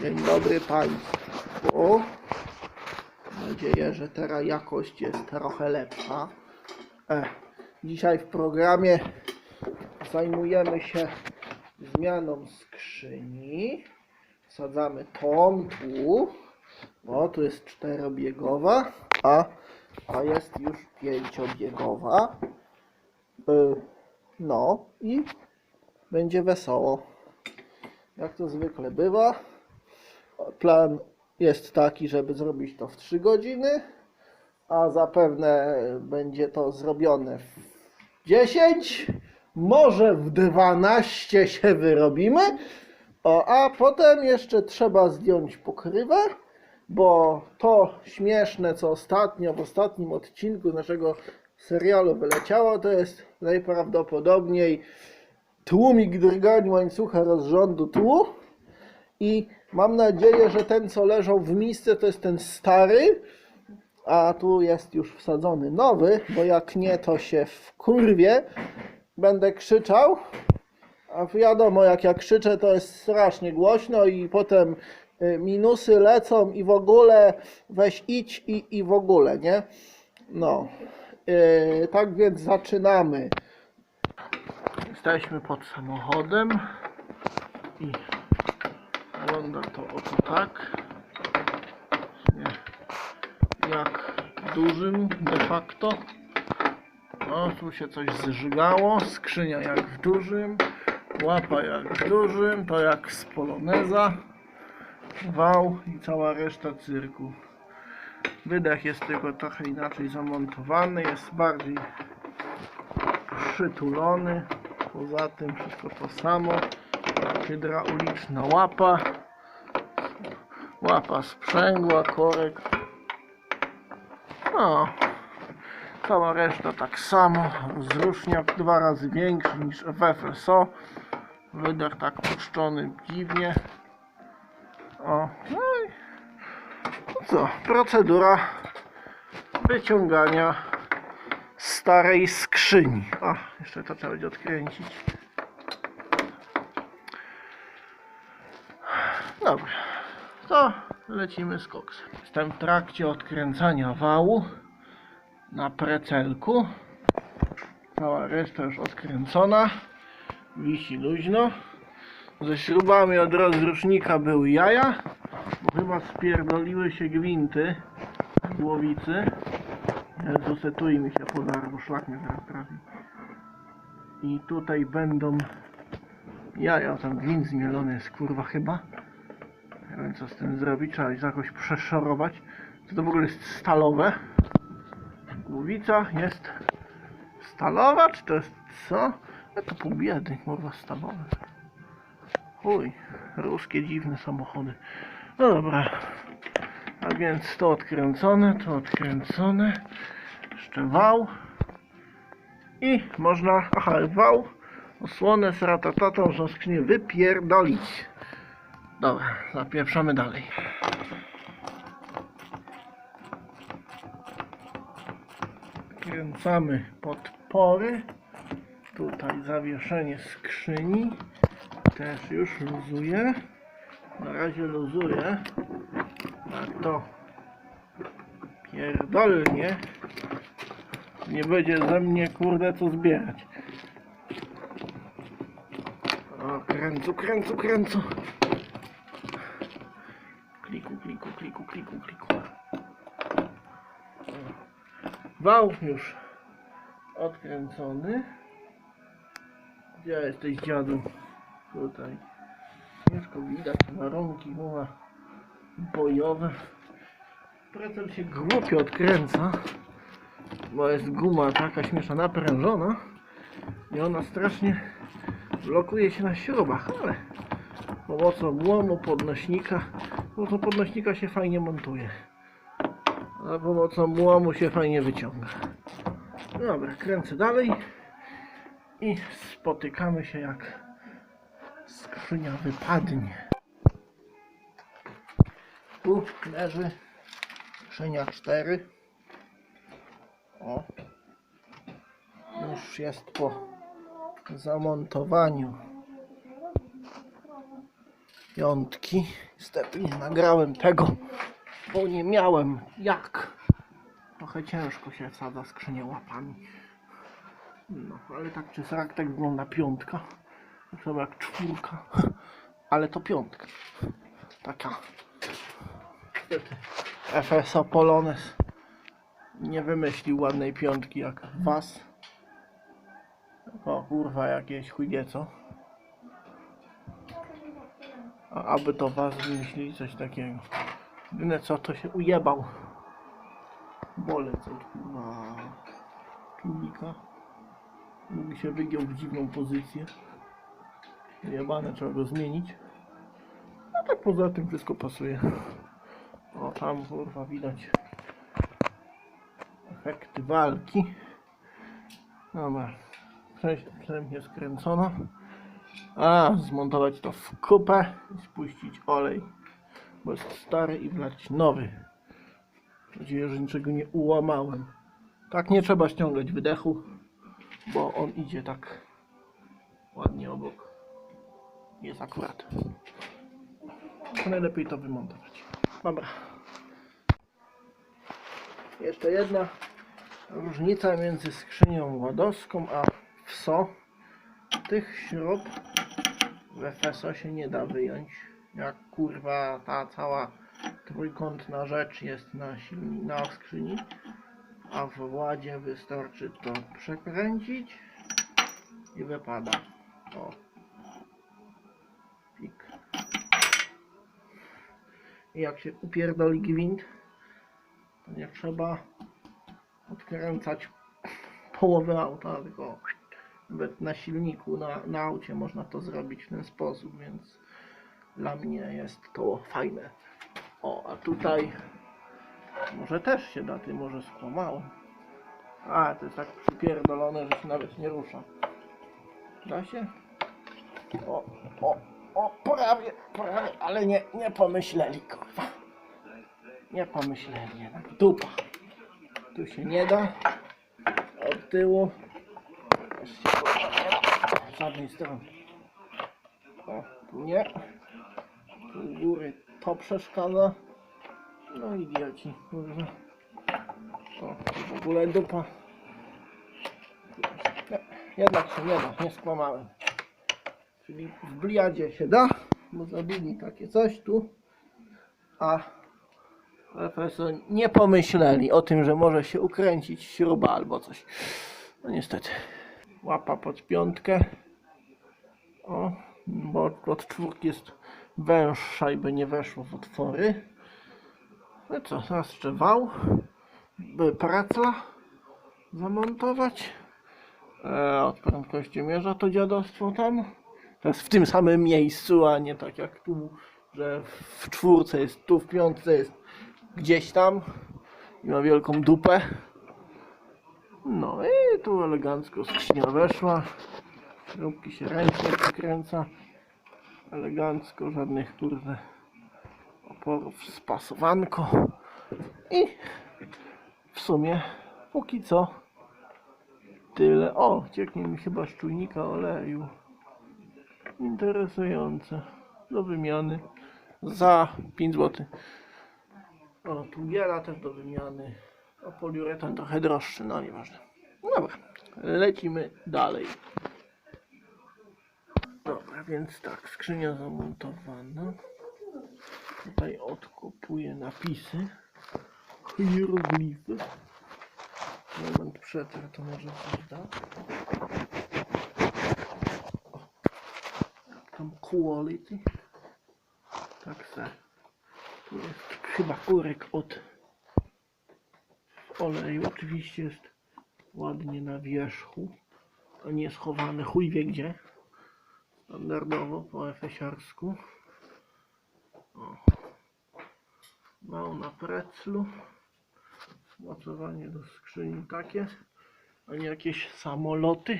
Dzień dobry Państwu. Mam nadzieję, że teraz jakość jest trochę lepsza. E, dzisiaj w programie zajmujemy się zmianą skrzyni. Wsadzamy tą tu. O, tu jest czterobiegowa, a, a jest już pięciobiegowa. Y, no i będzie wesoło. Jak to zwykle bywa. Plan jest taki, żeby zrobić to w 3 godziny, a zapewne będzie to zrobione w 10, może w 12 się wyrobimy. O, a potem jeszcze trzeba zdjąć pokrywę, bo to śmieszne, co ostatnio w ostatnim odcinku naszego serialu wyleciało, to jest najprawdopodobniej tłumik drgań łańcucha rozrządu tłu i mam nadzieję, że ten co leżał w misce to jest ten stary, a tu jest już wsadzony nowy, bo jak nie to się w kurwie będę krzyczał, a wiadomo jak ja krzyczę to jest strasznie głośno i potem y, minusy lecą i w ogóle weź idź i, i w ogóle, nie? No, Yy, tak więc zaczynamy. Jesteśmy pod samochodem i wygląda to oto tak. Jak dużym de facto. O, tu się coś zżygało. Skrzynia jak w dużym. Łapa jak w dużym. To jak z poloneza. Wał i cała reszta cyrku. Wydech jest tylko trochę inaczej zamontowany. Jest bardziej przytulony. Poza tym wszystko to samo. Hydrauliczna łapa. Łapa sprzęgła, korek. No. Cała reszta tak samo. Zruszniak dwa razy większy niż w FSO. Wydech tak puszczony dziwnie. O. No i no co? Procedura wyciągania starej skrzyni. O, jeszcze to trzeba będzie odkręcić. Dobra, to lecimy z koksem. Jestem w trakcie odkręcania wału na precelku. Cała reszta już odkręcona. Wisi luźno. Ze śrubami od rozrusznika były jaja, bo chyba spierdoliły się gwinty z głowicy. Jezu, setuje mi się podar, bo szlak mnie zaraz trafi. I tutaj będą jaja, tam gwint zmielony jest kurwa chyba. Wiem co z tym zrobić, trzeba jakoś przeszorować. To, to w ogóle jest stalowe. Głowica jest stalowa, czy to jest co? No to pół biedy, kurwa stalowe. Chuj, ruskie dziwne samochody. No dobra. A więc to odkręcone, to odkręcone. Jeszcze wał. I można, aha, wał, osłonę z ratatatą, skrzynię wypierdolić. Dobra, zapieprzamy dalej. Kręcamy podpory. Tutaj zawieszenie skrzyni. Też już luzuje. Na razie luzuje. Tak to pierdolnie. Nie będzie ze mnie kurde co zbierać. O, kręcu, kręcu, kręcu. Kliku, kliku, kliku, kliku, kliku. Wał już odkręcony. Gdzie jesteś dziadu? Tutaj. Ciężko widać warunki mowa bojowe. Precel się głupio odkręca, bo jest guma taka śmieszna naprężona i ona strasznie blokuje się na śrubach, ale pomocą łomu podnośnika, pomocą podnośnika się fajnie montuje, a pomocą łomu się fajnie wyciąga. Dobra, kręcę dalej i spotykamy się jak skrzynia wypadnie. Tu leży skrzynia 4. O. Już jest po zamontowaniu piątki. Niestety nie nagrałem tego, bo nie miałem jak. Trochę ciężko się wsadza skrzynię łapami. No, ale tak czy siak tak wygląda piątka. Samo jak czwórka. Ale to piątka. Taka. FSO Polones nie wymyślił ładnej piątki jak was. O kurwa jakieś chujnie co. Aby to was wymyślili coś takiego. Jedyne co to się ujebał. Bolec od kurwa czujnika. Mógł się wygiął w dziwną pozycję. Jebane, trzeba go zmienić. A tak poza tym wszystko pasuje. O, tam kurwa widać efekty walki. Dobra, wstępnie skręcona. A, zmontować to w kupę i spuścić olej, bo jest stary i wlać nowy. Mam nadzieję, że niczego nie ułamałem. Tak nie trzeba ściągać wydechu, bo on idzie tak ładnie obok. Jest akurat. Najlepiej to wymontować. Dobra. Jeszcze jedna różnica między skrzynią ładowską a WSO. Tych śrub w FSO się nie da wyjąć. Jak kurwa ta cała trójkątna rzecz jest na, na skrzyni, a w Władzie wystarczy to przekręcić i wypada. O. Pik. I jak się upierdoli gwint, to nie trzeba odkręcać połowy auta, tylko nawet na silniku, na, na aucie można to zrobić w ten sposób, więc dla mnie jest to fajne. O, a tutaj może też się da, ty może skłamałem. A, to jest tak przypierdolone, że się nawet nie rusza. Da się? O, o, o, prawie, prawie, ale nie, nie pomyśleli, kurwa. Nie pomyśleli, jednak dupa. Tu się nie da. Od tyłu. Też się kurwa nie da. Z żadnej strony. O, tu nie. Tu u góry to przeszkadza. No idioci, kurwa. O, tu w ogóle dupa. Nie, jednak się nie da, nie skłamałem. Czyli w bliadzie się da, bo zabili takie coś tu. A FSO nie pomyśleli o tym, że może się ukręcić śruba albo coś. No niestety. Łapa pod piątkę. O, bo od czwórki jest węższa i by nie weszło w otwory. No co, teraz jeszcze wał, by pracla zamontować. E, od prędkości mierza to dziadostwo tam. Teraz w tym samym miejscu, a nie tak jak tu, że w czwórce jest tu, w piątce jest gdzieś tam i ma wielką dupę. No i tu elegancko skrzynia weszła. Śrubki się ręcznie przykręca. Elegancko, żadnych kurde oporów, spasowanko. I w sumie póki co tyle. O, cieknie mi chyba z czujnika oleju. Interesujące. Do wymiany za 5 zł. O, tu biela też do wymiany. A poliuretan trochę droższy, no nieważne. Dobra, lecimy dalej. Dobra, więc tak, skrzynia zamontowana. Tutaj odkopuję napisy. Hieroglify. Moment przetrę, to może coś da. Tam quality. Tak se. Tu jest chyba kurek od oleju. Oczywiście jest ładnie na wierzchu, a nie schowany chuj wie gdzie. Standardowo po efesiarsku. O. Mał na preclu. Mocowanie do skrzyni takie, a nie jakieś samoloty.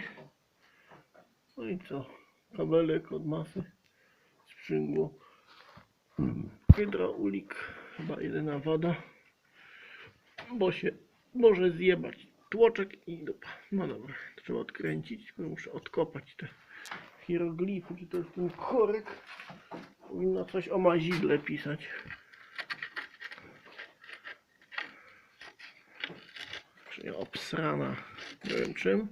No i co? Kabelek od masy sprzęgło. Hydraulik, chyba jedyna woda, bo się może zjebać tłoczek i dupa. No dobra, trzeba odkręcić, muszę odkopać te hieroglify, czy to jest ten korek. Powinno coś o mazidle pisać. Skrzynia obsrana. Nie wiem czym.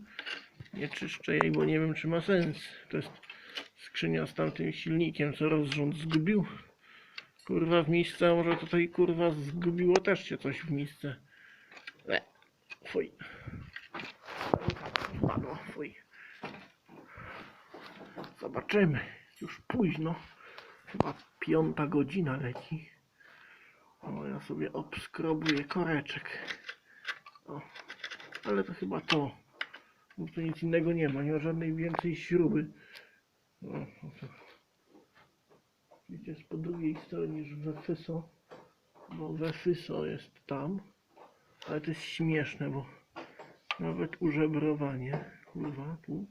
Nie czyszczę jej, bo nie wiem czy ma sens. To jest skrzynia z tamtym silnikiem, co rozrząd zgubił. Kurwa w miejsce, może tutaj kurwa zgubiło też się coś w miejsce. Fuj. Spadło, fuj. Zobaczymy. Już późno. Chyba piąta godzina leci. O, ja sobie obskrobuję koreczek. O, ale to chyba to. Bo tu nic innego nie ma, nie ma żadnej więcej śruby. Widzicie, jest po drugiej stronie niż we Fyso. Bo we Fyso jest tam. Ale to jest śmieszne, bo nawet użebrowanie, kurwa, tu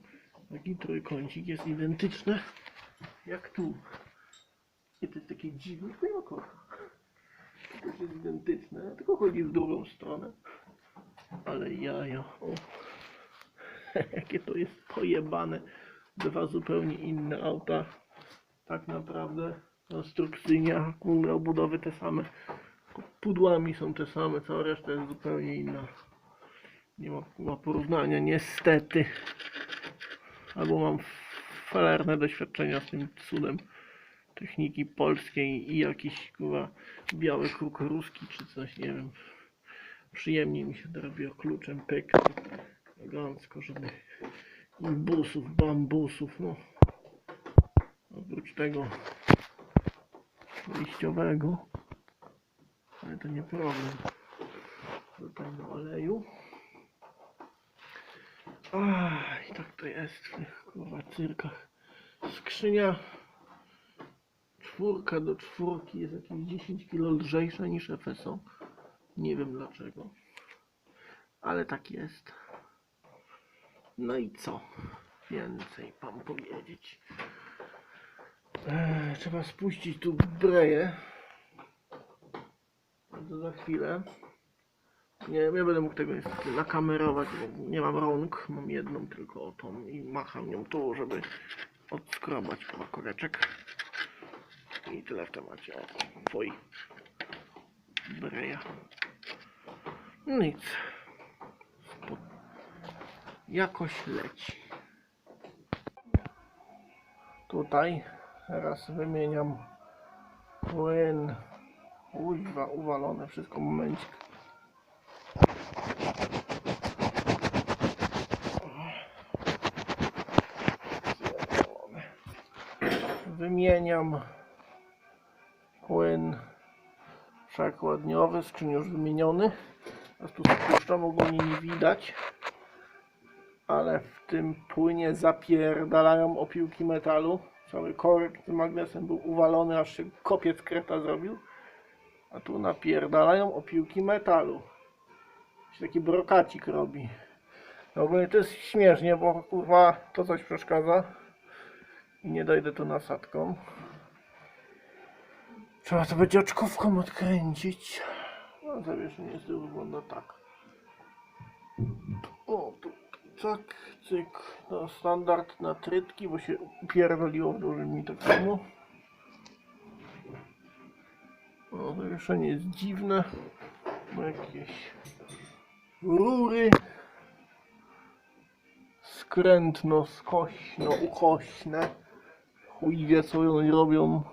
taki trójkącik jest identyczne jak tu. I to jest takie dziwne, tylko kocham. To jest identyczne, tylko chodzi w drugą stronę. Ale jaja, o. Jakie to jest pojebane. Dwa zupełnie inne auta. Tak naprawdę konstrukcyjnie, kurwa, obudowy te same. Pudłami są te same, cała reszta jest zupełnie inna. Nie ma, ma porównania, niestety. Albo mam falerne doświadczenia z tym cudem techniki polskiej i jakiś kurwa biały kruk ruski czy coś, nie wiem. Przyjemnie mi się robiło kluczem pyk. Elegancko, żeby imbusów, bambusów, no. Oprócz tego liściowego. Ale to nie problem. Na oleju. I tak to jest w tych kurwa cyrkach. Skrzynia czwórka do czwórki jest jakieś 10 kg lżejsza niż FSO. Nie wiem dlaczego. Ale tak jest. No i co? Więcej mam powiedzieć. Eee, trzeba spuścić tu breję. Za chwilę. Nie, nie będę mógł tego niestety nakamerować, bo nie mam rąk. Mam jedną tylko o tą i macham nią tu, żeby odskrobać chyba koreczek. I tyle w temacie. O, twoi. Breja. Nic. Spo... Jakoś leci. Tutaj teraz wymieniam płyn. Uwalone wszystko, momencik. Wymieniam płyn przekładniowy, już wymieniony. Teraz tu spuszczam, ogólnie nie widać. Ale w tym płynie zapierdalają opiłki metalu. Cały korek z magnesem był uwalony, aż się kopiec kreta zrobił. A tu napierdalają opiłki metalu. Się taki brokacik robi. No ogólnie to jest śmiesznie, bo kurwa to coś przeszkadza. I nie dojdę tu nasadką. Trzeba to będzie oczkówką odkręcić. No zawieszenie niestety wygląda tak. O, tu tak, cyk. No, standard na trytki, bo się pierdoliło w dużym mi tak samo. O, zawieszenie jest dziwne. Ma jakieś rury. Skrętno, skośno, ukośne. Chuj wie co oni robią.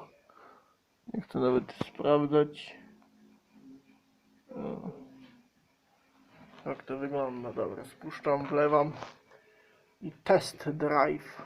Nie chcę nawet sprawdzać. O. Jak to wygląda? Dobra, spuszczam, wlewam i test drive.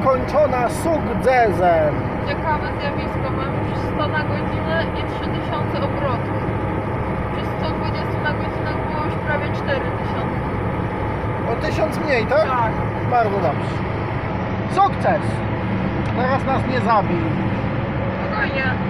Zakończona sukcesem. Ciekawe zjawisko. Już 100 na godzinę i 3000 obrotów. Przy 120 na godzinę było już prawie 4000. O tysiąc mniej, tak? Tak. Bardzo dobrze. Sukces! Teraz nas nie zabił. Spokojnie.